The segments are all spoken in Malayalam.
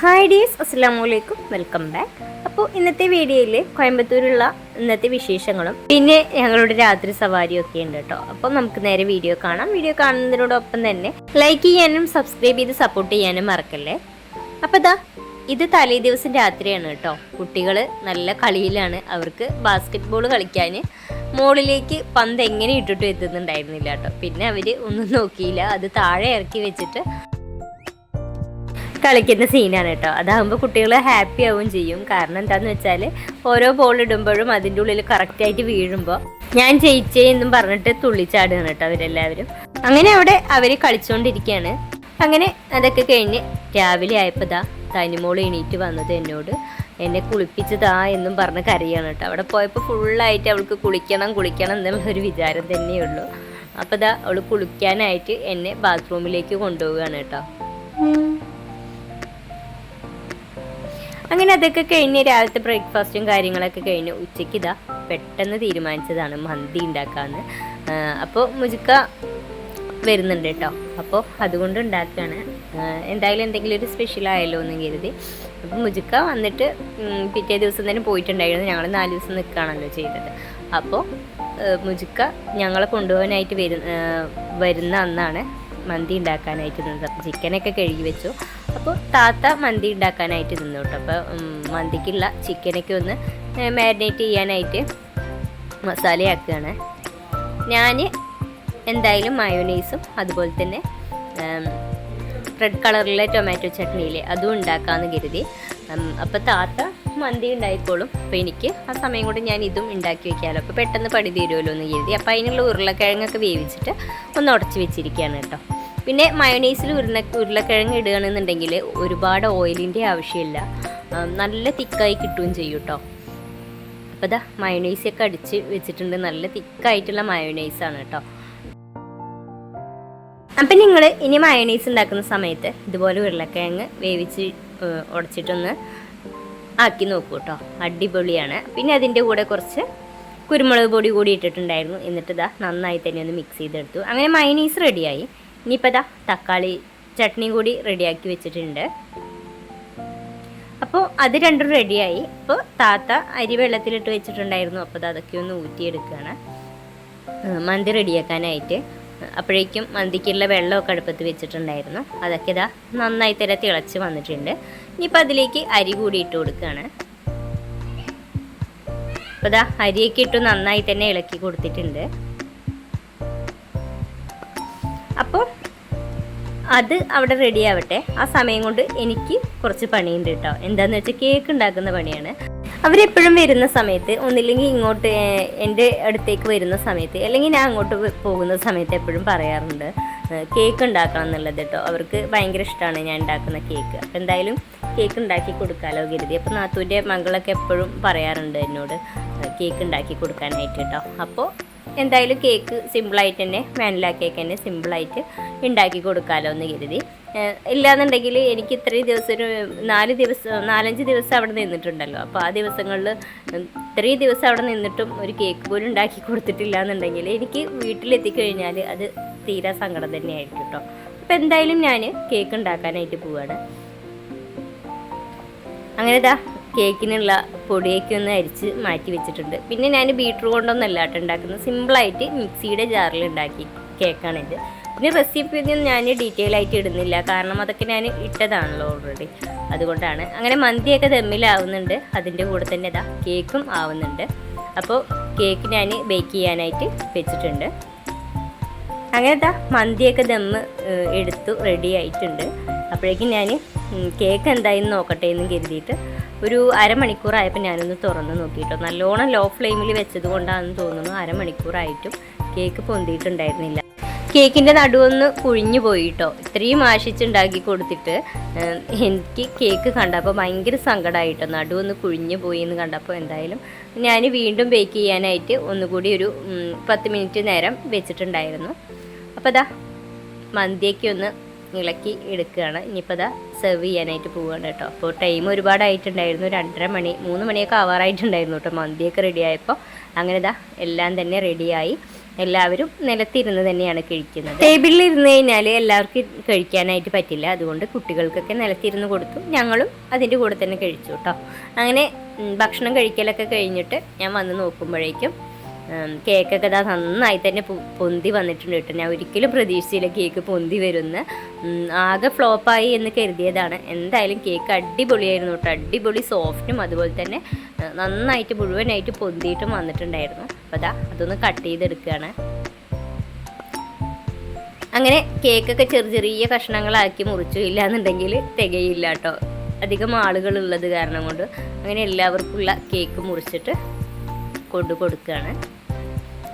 ഹായ് ഡീസ് അസ്സാം വലൈക്കും വെൽക്കം ബാക്ക് അപ്പോൾ ഇന്നത്തെ വീഡിയോയിൽ കോയമ്പത്തൂരുള്ള ഇന്നത്തെ വിശേഷങ്ങളും പിന്നെ ഞങ്ങളുടെ രാത്രി സവാരിയും ഒക്കെ ഉണ്ട് കേട്ടോ അപ്പോൾ നമുക്ക് നേരെ വീഡിയോ കാണാം. വീഡിയോ കാണുന്നതിനോടൊപ്പം തന്നെ ലൈക്ക് ചെയ്യാനും സബ്സ്ക്രൈബ് ചെയ്ത് സപ്പോർട്ട് ചെയ്യാനും മറക്കല്ലേ? അപ്പോൾ ദാ ഇത് തലേ ദിവസം രാത്രിയാണ് കേട്ടോ കുട്ടികൾ നല്ല കളിയിലാണ്. അവർക്ക് ബാസ്കറ്റ് ബോൾ കളിക്കാൻ മുകളിലേക്ക് പന്ത് എങ്ങനെ ഇട്ടിട്ട് എത്തുന്നുണ്ടായിരുന്നില്ല കേട്ടോ പിന്നെ അവർ ഒന്നും നോക്കിയില്ല. അത് താഴെ ഇറക്കി വെച്ചിട്ട് കളിക്കുന്ന സീനാണ് കേട്ടോ അതാകുമ്പോൾ കുട്ടികൾ ഹാപ്പി ആവുകയും ചെയ്യും. കാരണം എന്താന്ന് വെച്ചാൽ ഓരോ ബോൾ ഇടുമ്പോഴും അതിന്റെ ഉള്ളിൽ കറക്റ്റായിട്ട് വീഴുമ്പോൾ ഞാൻ ജയിച്ചേ എന്നും പറഞ്ഞിട്ട് തുള്ളിച്ചാടുകയാണ് കേട്ടോ അവരെല്ലാവരും. അങ്ങനെ അവിടെ അവർ കളിച്ചുകൊണ്ടിരിക്കുകയാണ് അങ്ങനെ അതൊക്കെ കഴിഞ്ഞ് രാവിലെ ആയപ്പോൾ ദാ തനിമോൾ എണീറ്റ് വന്നത് എന്നോട്. എന്നെ കുളിപ്പിച്ചതാ എന്നും പറഞ്ഞ് കരയാണ് കേട്ടോ അവിടെ പോയപ്പോൾ ഫുള്ളായിട്ട് അവൾക്ക് കുളിക്കണം കുളിക്കണം എന്നുള്ളൊരു വിചാരം തന്നെയുള്ളൂ. അപ്പോൾ ദാ അവൾ കുളിക്കാനായിട്ട് എന്നെ ബാത്റൂമിലേക്ക് കൊണ്ടുപോവുകയാണ് കേട്ടോ അങ്ങനെ അതൊക്കെ കഴിഞ്ഞ് രാവിലത്തെ ബ്രേക്ക്ഫാസ്റ്റും കാര്യങ്ങളൊക്കെ കഴിഞ്ഞ് ഉച്ചയ്ക്ക് ഇതാ പെട്ടെന്ന് തീരുമാനിച്ചതാണ് മന്തി ഉണ്ടാക്കാന്ന്. അപ്പോൾ മുജുക്ക വരുന്നുണ്ട് കേട്ടോ. അപ്പോൾ അതുകൊണ്ട് ഉണ്ടാക്കുകയാണ് എന്തായാലും എന്തെങ്കിലും ഒരു സ്പെഷ്യൽ ആയല്ലോ എന്ന് കരുതി. അപ്പോൾ മുജുക്ക വന്നിട്ട് പിറ്റേ ദിവസം തന്നെ പോയിട്ടുണ്ടായിരുന്നു. ഞങ്ങൾ നാല് ദിവസം നിൽക്കുകയാണല്ലോ ചെയ്തത്. അപ്പോൾ മുജുക്ക ഞങ്ങളെ കൊണ്ടുപോകാനായിട്ട് വരുന്ന വരുന്ന അന്നാണ് മന്തി ഉണ്ടാക്കാനായിട്ട് നിന്നത്. ചിക്കനൊക്കെ കഴുകി വെച്ചു. അപ്പോൾ താത്ത മന്തി ഉണ്ടാക്കാനായിട്ട് നിന്നു കേട്ടോ. അപ്പോൾ മന്തിക്കുള്ള ചിക്കനൊക്കെ ഒന്ന് മാരിനേറ്റ് ചെയ്യാനായിട്ട് മസാലയാക്കുകയാണ്. ഞാൻ എന്തായാലും മയോനൈസും അതുപോലെ തന്നെ റെഡ് കളറിലെ ടൊമാറ്റോ ചട്നിയില്ലേ അതും ഉണ്ടാക്കാമെന്ന് കരുതി. അപ്പോൾ താത്ത മന്തി ഉണ്ടായിക്കോളും. അപ്പോൾ എനിക്ക് ആ സമയം കൊണ്ട് ഞാൻ ഇതും ഉണ്ടാക്കി വെക്കാമല്ലോ അപ്പോൾ പെട്ടെന്ന് പടി തീരുമല്ലോ എന്ന് കരുതി. അപ്പോൾ അതിനുള്ള ഉരുളക്കിഴങ്ങൊക്കെ വേവിച്ചിട്ട് ഒന്ന് ഉടച്ച് വെച്ചിരിക്കുകയാണ് കേട്ടോ. പിന്നെ മയോണൈസിൽ ഉരുള ഉരുളക്കിഴങ്ങ് ഇടുകയാണെന്നുണ്ടെങ്കിൽ ഒരുപാട് ഓയിലിന്റെ ആവശ്യമില്ല. നല്ല തിക്കായി കിട്ടുകയും ചെയ്യും കേട്ടോ അപ്പോൾ ഇതാ മയോണൈസൊക്കെ അടിച്ച് വെച്ചിട്ടുണ്ട്. നല്ല തിക്കായിട്ടുള്ള മയോണൈസാണ് കേട്ടോ അപ്പം നിങ്ങൾ ഇനി മയോണൈസ് ഉണ്ടാക്കുന്ന സമയത്ത് ഇതുപോലെ ഉരുളക്കിഴങ്ങ് വേവിച്ച് ഉടച്ചിട്ടൊന്ന് ആക്കി നോക്കൂ കേട്ടോ അടിപൊളിയാണ്. പിന്നെ അതിന്റെ കൂടെ കുറച്ച് കുരുമുളക് പൊടി കൂടി ഇട്ടിട്ടുണ്ടായിരുന്നു. എന്നിട്ട് ഇതാ നന്നായി തന്നെ ഒന്ന് മിക്സ് ചെയ്തെടുത്തു. അങ്ങനെ മയോണൈസ് റെഡിയായി ഇനിയിപ്പോൾ ഇതാ തക്കാളി ചട്നി കൂടി റെഡിയാക്കി വെച്ചിട്ടുണ്ട്. അപ്പോൾ അത് രണ്ടും റെഡിയായി. അപ്പോൾ താത്ത അരി വെള്ളത്തിലിട്ട് വെച്ചിട്ടുണ്ടായിരുന്നു. അപ്പോൾ അത് അതൊക്കെ ഒന്ന് ഊറ്റിയെടുക്കുകയാണ്. മന്തി റെഡിയാക്കാനായിട്ട്. അപ്പോഴേക്കും മന്തിക്കുള്ള വെള്ളമൊക്കെ അടുപ്പത്ത് വെച്ചിട്ടുണ്ടായിരുന്നു. അതൊക്കെ ഇതാ നന്നായി തന്നെ തിളച്ച് വന്നിട്ടുണ്ട്. ഇനിയിപ്പോൾ അതിലേക്ക് അരി കൂടി ഇട്ട് കൊടുക്കുകയാണ്. അപ്പോൾ ഇതാ അരിയൊക്കെ ഇട്ട് നന്നായി തന്നെ ഇളക്കി കൊടുത്തിട്ടുണ്ട്. അപ്പോൾ അത് അവിടെ റെഡി ആവട്ടെ. ആ സമയം കൊണ്ട് എനിക്ക് കുറച്ച് പണിയുണ്ട് കേട്ടോ എന്താന്ന് വെച്ചാൽ കേക്ക് ഉണ്ടാക്കുന്ന പണിയാണ്. അവരെപ്പോഴും വരുന്ന സമയത്ത് ഒന്നില്ലെങ്കിൽ ഇങ്ങോട്ട് എന്റെ അടുത്തേക്ക് വരുന്ന സമയത്ത് അല്ലെങ്കിൽ ഞാൻ അങ്ങോട്ട് പോകുന്ന സമയത്ത് എപ്പോഴും പറയാറുണ്ട് കേക്ക് ഉണ്ടാക്കണം എന്നുള്ളത് കേട്ടോ അവർക്ക് ഭയങ്കര ഇഷ്ടമാണ് ഞാൻ ഉണ്ടാക്കുന്ന കേക്ക് അപ്പം എന്തായാലും കേക്ക് ഉണ്ടാക്കി കൊടുക്കാമല്ലോ കരുതി. അപ്പോൾ നാത്തൂന്റെ മകളൊക്കെ എപ്പോഴും പറയാറുണ്ട് എന്നോട് കേക്ക് ഉണ്ടാക്കി കൊടുക്കാനായിട്ട് കേട്ടോ അപ്പോൾ എന്തായാലും കേക്ക് സിമ്പിളായിട്ട് തന്നെ വാനില കേക്ക് തന്നെ സിമ്പിളായിട്ട് ഉണ്ടാക്കി കൊടുക്കാമല്ലോ എന്ന് കരുതി. ഇല്ലാന്നുണ്ടെങ്കിൽ എനിക്ക് ഇത്രയും ദിവസം ഒരു നാല് ദിവസം നാലഞ്ച് ദിവസം അവിടെ നിന്നിട്ടുണ്ടല്ലോ. അപ്പോൾ ആ ദിവസങ്ങളിൽ ഇത്രയും ദിവസം അവിടെ നിന്നിട്ടും ഒരു കേക്ക് പോലും ഉണ്ടാക്കി കൊടുത്തിട്ടില്ല എന്നുണ്ടെങ്കിൽ എനിക്ക് വീട്ടിലെത്തിക്കഴിഞ്ഞാൽ അത് തീരാ സങ്കടം തന്നെയായിരിക്കും കേട്ടോ അപ്പോൾ എന്തായാലും ഞാൻ കേക്ക് ഉണ്ടാക്കാനായിട്ട് പോവാണ്. അങ്ങനെ ദാ കേക്കിനുള്ള പൊടിയൊക്കെ ഒന്ന് അരിച്ച് മാറ്റി വെച്ചിട്ടുണ്ട്. പിന്നെ ഞാൻ ബീറ്റർ കൊണ്ടൊന്നല്ല കേട്ടോ ഉണ്ടാക്കുന്നത്. സിമ്പിളായിട്ട് മിക്സിയുടെ ജാറിൽ ഉണ്ടാക്കി കേക്കാണിത് പിന്നെ റെസിപ്പി ഒന്നും ഞാൻ ഡീറ്റെയിൽ ആയിട്ട് ഇടുന്നില്ല. കാരണം അതൊക്കെ ഞാൻ ഇട്ടതാണല്ലോ ഓൾറെഡി അതുകൊണ്ടാണ്. അങ്ങനെ മന്തിയൊക്കെ ദമ്മിലാവുന്നുണ്ട് അതിന്റെ കൂടെ തന്നെ ഇതാ കേക്കും ആവുന്നുണ്ട്. അപ്പോൾ കേക്ക് ഞാൻ ബേക്ക് ചെയ്യാനായിട്ട് വെച്ചിട്ടുണ്ട്. അങ്ങനെ ദാ മന്തിയൊക്കെ ദമ്മ് എടുത്തു റെഡി ആയിട്ടുണ്ട്. അപ്പോഴേക്കും ഞാൻ കേക്ക് എന്തായെന്ന് നോക്കട്ടെ എന്ന് കരുതിയിട്ട് ഒരു അരമണിക്കൂറായപ്പോൾ ഞാനൊന്ന് തുറന്ന് നോക്കിയിട്ടോ നല്ലോണം ലോ ഫ്ലെയിമിൽ വെച്ചത് കൊണ്ടാണെന്ന് തോന്നുന്നു അരമണിക്കൂറായിട്ടും കേക്ക് പൊന്തിയിട്ടുണ്ടായിരുന്നില്ല. കേക്കിന്റെ നടുവൊന്ന് കുഴിഞ്ഞു പോയിട്ടോ. ഇത്രയും ആശിച്ചുണ്ടാക്കി കൊടുത്തിട്ട് എനിക്ക് കേക്ക് കണ്ടപ്പോൾ ഭയങ്കര സങ്കടമായിട്ടോ നടുവൊന്ന് കുഴിഞ്ഞു പോയി എന്ന് കണ്ടപ്പോൾ എന്തായാലും ഞാൻ വീണ്ടും ബേക്ക് ചെയ്യാനായിട്ട് ഒന്നുകൂടി ഒരു പത്ത് മിനിറ്റ് നേരം വെച്ചിട്ടുണ്ടായിരുന്നു. അപ്പോൾ അതാ മന്തിയൊക്കെ ഒന്ന് ഇളക്കി എടുക്കുകയാണ്. ഇനിയിപ്പോൾ അതാ സെർവ് ചെയ്യാനായിട്ട് പോവുകയാണ് കേട്ടോ. അപ്പോൾ ടൈം ഒരുപാടായിട്ടുണ്ടായിരുന്നു. രണ്ടര മണി മൂന്ന് മണിയൊക്കെ ആവാറായിട്ടുണ്ടായിരുന്നു കേട്ടോ. മന്തിയൊക്കെ റെഡി ആയപ്പോൾ അങ്ങനെ ഇതാ എല്ലാം തന്നെ റെഡിയായി എല്ലാവരും നിലത്തിരുന്ന് തന്നെയാണ് കഴിക്കുന്നത്. ടേബിളിൽ ഇരുന്ന് കഴിഞ്ഞാൽ എല്ലാവർക്കും കഴിക്കാനായിട്ട് പറ്റില്ല. അതുകൊണ്ട് കുട്ടികൾക്കൊക്കെ നിലത്തിരുന്ന് കൊടുത്തു. ഞങ്ങളും അതിന്റെ കൂടെ തന്നെ കഴിച്ചു കേട്ടോ. അങ്ങനെ ഭക്ഷണം കഴിക്കലൊക്കെ കഴിഞ്ഞിട്ട് ഞാൻ വന്ന് നോക്കുമ്പോഴേക്കും കേക്കൊക്കെ ഇതാ നന്നായി തന്നെ പൊന്തി വന്നിട്ടുണ്ട് കേട്ടോ. ഞാൻ ഒരിക്കലും പ്രതീക്ഷിച്ചില്ല കേക്ക് പൊന്തി വരുന്ന. ആകെ ഫ്ലോപ്പായി എന്ന് കരുതിയതാണ്. എന്തായാലും കേക്ക് അടിപൊളിയായിരുന്നു കേട്ടോ. അടിപൊളി സോഫ്റ്റും അതുപോലെ തന്നെ നന്നായിട്ട് മുഴുവനായിട്ട് പൊന്തിയിട്ടും വന്നിട്ടുണ്ടായിരുന്നു. അപ്പോൾ അതാ അതൊന്ന് കട്ട് ചെയ്തെടുക്കുകയാണ്. അങ്ങനെ കേക്കൊക്കെ ചെറിയ ചെറിയ കഷ്ണങ്ങളാക്കി മുറിച്ചു ഇല്ല എന്നുണ്ടെങ്കിൽ തികയില്ല കേട്ടോ. അധികം ആളുകളുള്ളത് കാരണം കൊണ്ട് അങ്ങനെ എല്ലാവർക്കുള്ള കേക്ക് മുറിച്ചിട്ട് കൊണ്ടു കൊടുക്കുകയാണ്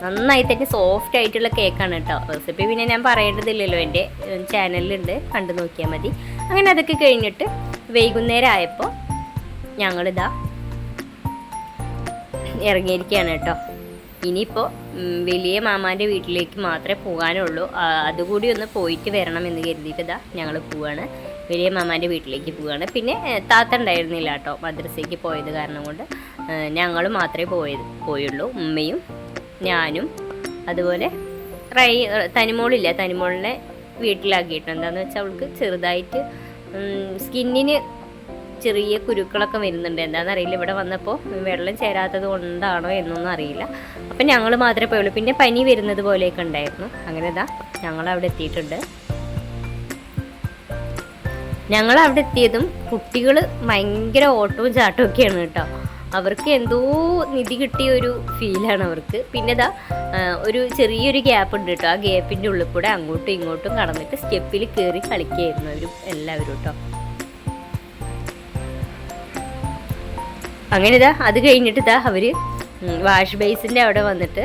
നന്നായി തന്നെ സോഫ്റ്റ് ആയിട്ടുള്ള കേക്കാണ് കേട്ടോ റെസിപ്പി പിന്നെ ഞാൻ പറയേണ്ടതില്ലല്ലോ എന്റെ ചാനലിലുണ്ട് കണ്ടു നോക്കിയാൽ മതി. അങ്ങനെ അതൊക്കെ കഴിഞ്ഞിട്ട് വൈകുന്നേരം ആയപ്പോൾ ഞങ്ങളിതാ ഇറങ്ങിയിരിക്കുകയാണ് കേട്ടോ ഇനിയിപ്പോൾ വലിയ മാമാന്റെ വീട്ടിലേക്ക് മാത്രമേ പോകാനുള്ളൂ. അതുകൂടി ഒന്ന് പോയിട്ട് വരണം എന്ന് കരുതിയിട്ട് ഇതാ ഞങ്ങൾ പോവാണ്. വലിയ മാമാന്റെ വീട്ടിലേക്ക് പോവുകയാണ്. പിന്നെ താത്ത ഉണ്ടായിരുന്നില്ല കേട്ടോ മദ്രസയ്ക്ക് പോയത് കാരണം കൊണ്ട്. ഞങ്ങൾ മാത്രമേ പോയത് പോയുള്ളൂ. ഉമ്മയും ഞാനും അതുപോലെ റൈ തനിമോളില്ല. തനിമോളിനെ വീട്ടിലാക്കിയിട്ടുണ്ട്. എന്താണെന്ന് വെച്ചാൽ അവൾക്ക് ചെറുതായിട്ട് സ്കിന്നിന് ചെറിയ കുരുക്കളൊക്കെ വരുന്നുണ്ട്. എന്താണെന്ന് അറിയില്ല ഇവിടെ വന്നപ്പോൾ വെള്ളം ചേരാത്തത് കൊണ്ടാണോ എന്നൊന്നും അറിയില്ല. അപ്പം ഞങ്ങൾ മാത്രമേ പോയുള്ളൂ. പിന്നെ പനി വരുന്നത് പോലെയൊക്കെ ഉണ്ടായിരുന്നു. അങ്ങനെ ഇതാ ഞങ്ങൾ അവിടെ എത്തിയിട്ടുണ്ട്. ഞങ്ങൾ അവിടെ എത്തിയതും കുട്ടികൾ ഭയങ്കര ഓട്ടവും ചാട്ടവും ഒക്കെയാണ് കേട്ടോ. അവർക്ക് എന്തോ നിധി കിട്ടിയ ഒരു ഫീലാണ് അവർക്ക്. പിന്നെ ഇതാ ഒരു ചെറിയൊരു ഗ്യാപ്പ് ഉണ്ട് കേട്ടോ. ആ ഗ്യാപ്പിന്റെ ഉള്ളിൽ കൂടെ അങ്ങോട്ടും ഇങ്ങോട്ടും കടന്നിട്ട് സ്റ്റെപ്പിൽ കയറി കളിക്കുകയായിരുന്നു അവരും എല്ലാവരും കേട്ടോ. അങ്ങനെ ഇതാ അത് കഴിഞ്ഞിട്ട് ഇതാ അവർ വാഷ് ബേസിന്റെ അവിടെ വന്നിട്ട്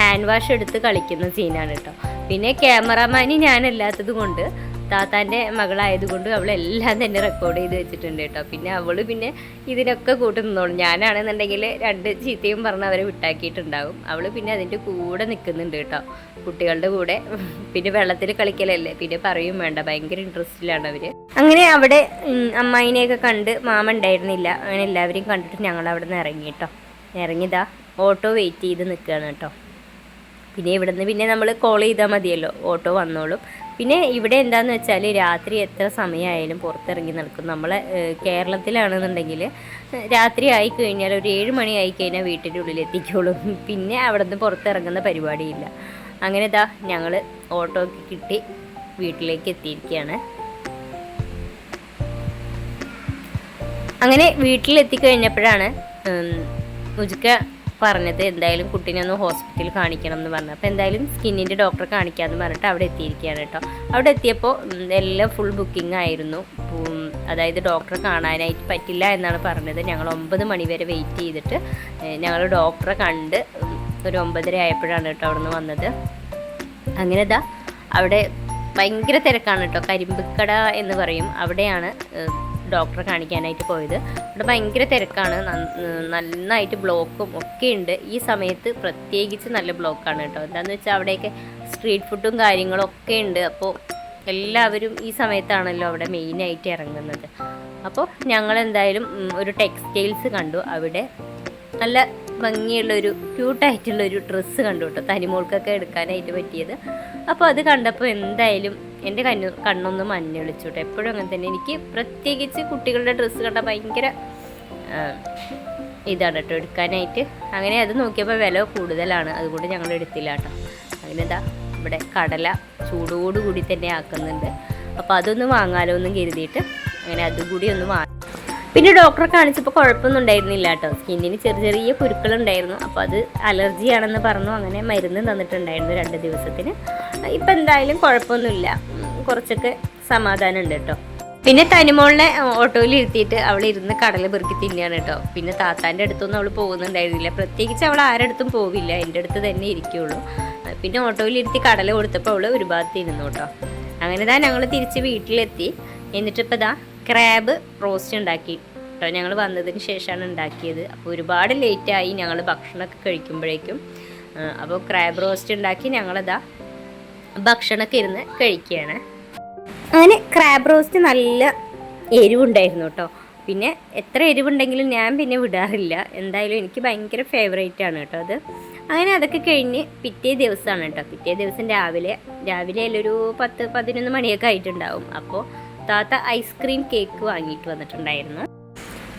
ഹാൻഡ് വാഷ് എടുത്ത് കളിക്കുന്ന സീനാണ് കേട്ടോ. പിന്നെ ക്യാമറാമാനി ഞാനല്ലാത്തത് കൊണ്ട് താത്താന്റെ മകളായതുകൊണ്ട് അവളെല്ലാം തന്നെ റെക്കോർഡ് ചെയ്ത് വെച്ചിട്ടുണ്ട് കേട്ടോ. പിന്നെ അവൾ പിന്നെ ഇതിനൊക്കെ കൂട്ട് നിന്നോളും. ഞാനാണെന്നുണ്ടെങ്കിൽ രണ്ട് ചീത്തയും പറഞ്ഞ് അവരെ വിട്ടാക്കിയിട്ടുണ്ടാകും. അവൾ പിന്നെ അതിന്റെ കൂടെ നിൽക്കുന്നുണ്ട് കേട്ടോ. കുട്ടികളുടെ കൂടെ. പിന്നെ വെള്ളത്തിൽ കളിക്കലല്ലേ. പിന്നെ പറയും വേണ്ട ഭയങ്കര ഇൻട്രസ്റ്റിലാണ് അവർ അങ്ങനെ അവിടെ അമ്മായിനെയൊക്കെ കണ്ട് മാമ ഉണ്ടായിരുന്നില്ല. അങ്ങനെ എല്ലാവരെയും കണ്ടിട്ട് ഞങ്ങൾ അവിടെ നിന്ന് ഇറങ്ങി കേട്ടോ. ഇറങ്ങിയതാ ഓട്ടോ വെയിറ്റ് ചെയ്ത് നിൽക്കുകയാണ് കേട്ടോ. പിന്നെ ഇവിടുന്ന് പിന്നെ നമ്മൾ കോൾ ചെയ്താൽ മതിയല്ലോ. ഓട്ടോ വന്നോളും. പിന്നെ ഇവിടെ എന്താണെന്ന് വെച്ചാൽ രാത്രി എത്ര സമയമായാലും പുറത്തിറങ്ങി നടക്കും. നമ്മളെ കേരളത്തിലാണെന്നുണ്ടെങ്കിൽ രാത്രി ആയി കഴിഞ്ഞാൽ ഒരു ഏഴ് മണി ആയി കഴിഞ്ഞാൽ വീട്ടിന്റെ ഉള്ളിൽ എത്തിക്കോളും പിന്നെ അവിടെ നിന്ന് പുറത്തിറങ്ങുന്ന പരിപാടിയില്ല. അങ്ങനെ ഇതാ ഞങ്ങൾ ഓട്ടോ കിട്ടി വീട്ടിലേക്ക് എത്തിയിരിക്കുകയാണ് അങ്ങനെ വീട്ടിലെത്തിക്കഴിഞ്ഞപ്പോഴാണ് മുജുക്ക പറഞ്ഞത് എന്തായാലും കുട്ടീനെ ഒന്ന് ഹോസ്പിറ്റലിൽ കാണിക്കണം എന്ന് പറഞ്ഞു. അപ്പോൾ എന്തായാലും സ്കിന്നിന്റെ ഡോക്ടറെ കാണിക്കാമെന്ന് പറഞ്ഞിട്ട് അവിടെ എത്തിയിരിക്കുകയാണ് കേട്ടോ. അവിടെ എത്തിയപ്പോൾ എല്ലാം ഫുൾ ബുക്കിംഗ് ആയിരുന്നു. അതായത് ഡോക്ടറെ കാണാനായിട്ട് പറ്റില്ല എന്നാണ് പറഞ്ഞത്. ഞങ്ങൾ ഒമ്പത് മണി വരെ വെയിറ്റ് ചെയ്തിട്ട് ഞങ്ങൾ ഡോക്ടറെ കണ്ട് ഒരു ഒമ്പതര ആയപ്പോഴാണ് കേട്ടോ അവിടെ നിന്ന് വന്നത്. അങ്ങനെ അവിടെ ഭയങ്കര തിരക്കാണ് കേട്ടോ. കരിമ്പിക്കട എന്ന് പറയും. അവിടെയാണ് ഡോക്ടറെ കാണിക്കാനായിട്ട് പോയത്. അവിടെ ഭയങ്കര തിരക്കാണ്. നന്നായിട്ട് ബ്ലോക്കും ഒക്കെ ഉണ്ട്. ഈ സമയത്ത് പ്രത്യേകിച്ച് നല്ല ബ്ലോക്കാണ് കേട്ടോ. എന്താണെന്ന് വെച്ചാൽ അവിടെയൊക്കെ സ്ട്രീറ്റ് ഫുഡും കാര്യങ്ങളും ഒക്കെ ഉണ്ട്. അപ്പോൾ എല്ലാവരും ഈ സമയത്താണല്ലോ അവിടെ മെയിനായിട്ട് ഇറങ്ങുന്നത്. അപ്പോൾ ഞങ്ങൾ എന്തായാലും ഒരു ടെക്സ്റ്റൈൽസ് കണ്ടു. അവിടെ നല്ല ഭംഗിയുള്ളൊരു ക്യൂട്ടായിട്ടുള്ളൊരു ഡ്രസ്സ് കണ്ടു കേട്ടോ. തനിമോൾക്കൊക്കെ എടുക്കാനായിട്ട് പറ്റിയത്. അപ്പോൾ അത് കണ്ടപ്പോൾ എന്തായാലും എന്റെ കണ്ണു കണ്ണൊന്ന് മഞ്ഞ കേട്ടോ എപ്പോഴും അങ്ങനെ തന്നെ. എനിക്ക് പ്രത്യേകിച്ച് കുട്ടികളുടെ ഡ്രസ്സ് കണ്ട ഭയങ്കര ഇതാണ് കേട്ടോ എടുക്കാനായിട്ട്. അങ്ങനെ അത് നോക്കിയപ്പോൾ വില കൂടുതലാണ്. അതുകൊണ്ട് ഞങ്ങൾ എടുത്തില്ല കേട്ടോ. അങ്ങനെ ഇതാ ഇവിടെ കടല ചൂടോടുകൂടി തന്നെ ആക്കുന്നുണ്ട്. അപ്പോൾ അതൊന്ന് വാങ്ങാലോ എന്നും കരുതിയിട്ട് അങ്ങനെ അതും കൂടി ഒന്ന് വാങ്ങി പിന്നെ ഡോക്ടറെ കാണിച്ചപ്പോൾ കുഴപ്പമൊന്നും ഉണ്ടായിരുന്നില്ല കേട്ടോ. സ്കിന്നിന് ചെറിയ ചെറിയ കുരുക്കളുണ്ടായിരുന്നു. അപ്പോൾ അത് അലർജി ആണെന്ന് പറഞ്ഞു. അങ്ങനെ മരുന്ന് തന്നിട്ടുണ്ടായിരുന്നു രണ്ട് ദിവസത്തിന്. ഇപ്പം എന്തായാലും കുഴപ്പമൊന്നുമില്ല. കുറച്ചൊക്കെ സമാധാനം ഉണ്ട് കേട്ടോ. പിന്നെ തനിമോളിനെ ഓട്ടോയിൽ ഇരുത്തിയിട്ട് അവൾ ഇരുന്ന് കടല പെറുക്കി തിന്നെയാണ് കേട്ടോ. പിന്നെ താത്താന്റെ അടുത്തൊന്നും അവൾ പോകുന്നുണ്ടായിരുന്നില്ല. പ്രത്യേകിച്ച് അവൾ ആരുടെ അടുത്തും പോവില്ല. എന്റെ അടുത്ത് തന്നെ ഇരിക്കുകയുള്ളൂ പിന്നെ ഓട്ടോയിൽ ഇരുത്തി കടല കൊടുത്തപ്പോൾ അവൾ ഒരുപാട് ഇരുന്നു കേട്ടോ. അങ്ങനെ താ ഞങ്ങൾ തിരിച്ച് വീട്ടിലെത്തി. എന്നിട്ടിപ്പോൾ ഇതാ ക്രാബ് റോസ്റ്റ് ഉണ്ടാക്കി. കേട്ടോ ഞങ്ങൾ വന്നതിന് ശേഷമാണ് ഉണ്ടാക്കിയത്. അപ്പോൾ ഒരുപാട് ലേറ്റായി ഞങ്ങൾ ഭക്ഷണമൊക്കെ കഴിക്കുമ്പോഴേക്കും അപ്പോൾ ക്രാബ് റോസ്റ്റ് ഉണ്ടാക്കി ഞങ്ങളതാ ഭക്ഷണമൊക്കെ ഇരുന്ന് കഴിക്കുകയാണ്. അങ്ങനെ ക്രാബ് റോസ്റ്റ് നല്ല എരിവുണ്ടായിരുന്നു കേട്ടോ പിന്നെ എത്ര എരിവുണ്ടെങ്കിലും ഞാൻ പിന്നെ വിടാറില്ല. എന്തായാലും എനിക്ക് ഭയങ്കര ഫേവറേറ്റ് ആണ് കേട്ടോ അത്. അങ്ങനെ അതൊക്കെ കഴിഞ്ഞ് പിറ്റേ ദിവസമാണ് കേട്ടോ പിറ്റേ ദിവസം രാവിലെ രാവിലെ ഒരു പത്ത് പതിനൊന്ന് മണിയൊക്കെ ആയിട്ടുണ്ടാവും. അപ്പോൾ താത്ത ഐസ്ക്രീം കേക്ക് വാങ്ങിയിട്ട് വന്നിട്ടുണ്ടായിരുന്നു.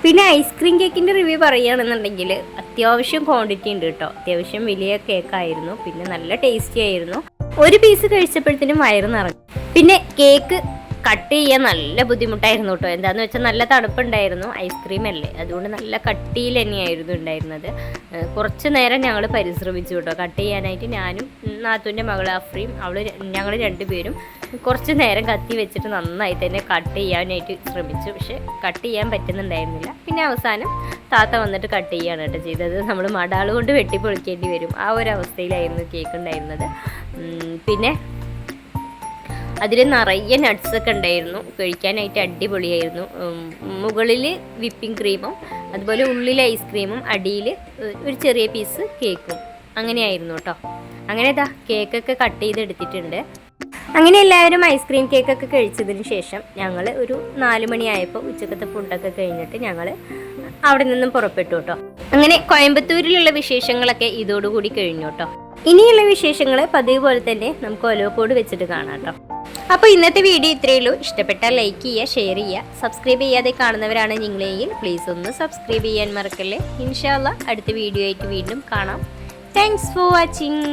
പിന്നെ ഐസ്ക്രീം കേക്കിന്റെ റിവ്യൂ പറയുകയാണെന്നുണ്ടെങ്കിൽ അത്യാവശ്യം ക്വാണ്ടിറ്റി ഉണ്ട് കേട്ടോ. അത്യാവശ്യം വലിയ കേക്കായിരുന്നു പിന്നെ നല്ല ടേസ്റ്റി ആയിരുന്നു. ഒരു പീസ് കഴിച്ചപ്പോഴത്തേനും വയറ് നിറഞ്ഞു. പിന്നെ കേക്ക് കട്ട് ചെയ്യാൻ നല്ല ബുദ്ധിമുട്ടായിരുന്നു കേട്ടോ. എന്താന്ന് വെച്ചാൽ നല്ല തണുപ്പുണ്ടായിരുന്നു ഐസ്ക്രീം അല്ലേ? അതുകൊണ്ട് നല്ല കട്ടിയിൽ തന്നെയായിരുന്നു ഉണ്ടായിരുന്നത്. കുറച്ച് നേരം ഞങ്ങൾ പരിശ്രമിച്ചു കേട്ടോ. കട്ട് ചെയ്യാനായിട്ട് ഞാനും നാത്തുവിന്റെ മകൾ അഫ്രീം അവൾ ഞങ്ങൾ രണ്ടുപേരും കുറച്ച് നേരം കത്തി വെച്ചിട്ട് നന്നായി തന്നെ കട്ട് ചെയ്യാനായിട്ട് ശ്രമിച്ചു. പക്ഷെ കട്ട് ചെയ്യാൻ പറ്റുന്നുണ്ടായിരുന്നില്ല. പിന്നെ അവസാനം താത്ത വന്നിട്ട് കട്ട് ചെയ്യാണ് കേട്ടോ ചെയ്തത്. നമ്മൾ മടാൾ കൊണ്ട് വെട്ടി പൊളിക്കേണ്ടി വരും. ആ ഒരു അവസ്ഥയിലായിരുന്നു കേക്ക് ഉണ്ടായിരുന്നത്. പിന്നെ അതിൽ നിറയെ നട്ട്സ് ഒക്കെ ഉണ്ടായിരുന്നു. കഴിക്കാനായിട്ട് അടിപൊളിയായിരുന്നു. മുകളിൽ വിപ്പിംഗ് ക്രീമും അതുപോലെ ഉള്ളിൽ ഐസ്ക്രീമും അടിയിൽ ഒരു ചെറിയ പീസ് കേക്കും അങ്ങനെയായിരുന്നു കേട്ടോ അങ്ങനെ ഇതാ കേക്കൊക്കെ കട്ട് ചെയ്തെടുത്തിട്ടുണ്ട്. അങ്ങനെ എല്ലാവരും ഐസ്ക്രീം കേക്കൊക്കെ കഴിച്ചതിന് ശേഷം ഞങ്ങൾ ഒരു നാല് മണിയായപ്പോൾ ഉച്ചക്കത്തെ ഫുഡൊക്കെ കഴിഞ്ഞിട്ട് ഞങ്ങൾ അവിടെ നിന്നും പുറപ്പെട്ടു കേട്ടോ അങ്ങനെ കോയമ്പത്തൂരിലുള്ള വിശേഷങ്ങളൊക്കെ ഇതോടുകൂടി കഴിഞ്ഞു കേട്ടോ ഇനിയുള്ള വിശേഷങ്ങൾ പതിവ് പോലെ തന്നെ നമുക്ക് ഒലോക്കോട് വെച്ചിട്ട് കാണാം കേട്ടോ അപ്പോൾ ഇന്നത്തെ വീഡിയോ ഇത്രയേ ഉള്ളൂ. ഇഷ്ടപ്പെട്ടാൽ ലൈക്ക് ചെയ്യുക ഷെയർ ചെയ്യുക സബ്സ്ക്രൈബ് ചെയ്യാതെ കാണുന്നവരാണ് നിങ്ങളെങ്കിൽ പ്ലീസ് ഒന്ന് സബ്സ്ക്രൈബ് ചെയ്യാൻ മറക്കല്ലേ. ഇൻഷാല്ല അടുത്ത വീഡിയോ ആയിട്ട് വീണ്ടും കാണാം. Thanks for watching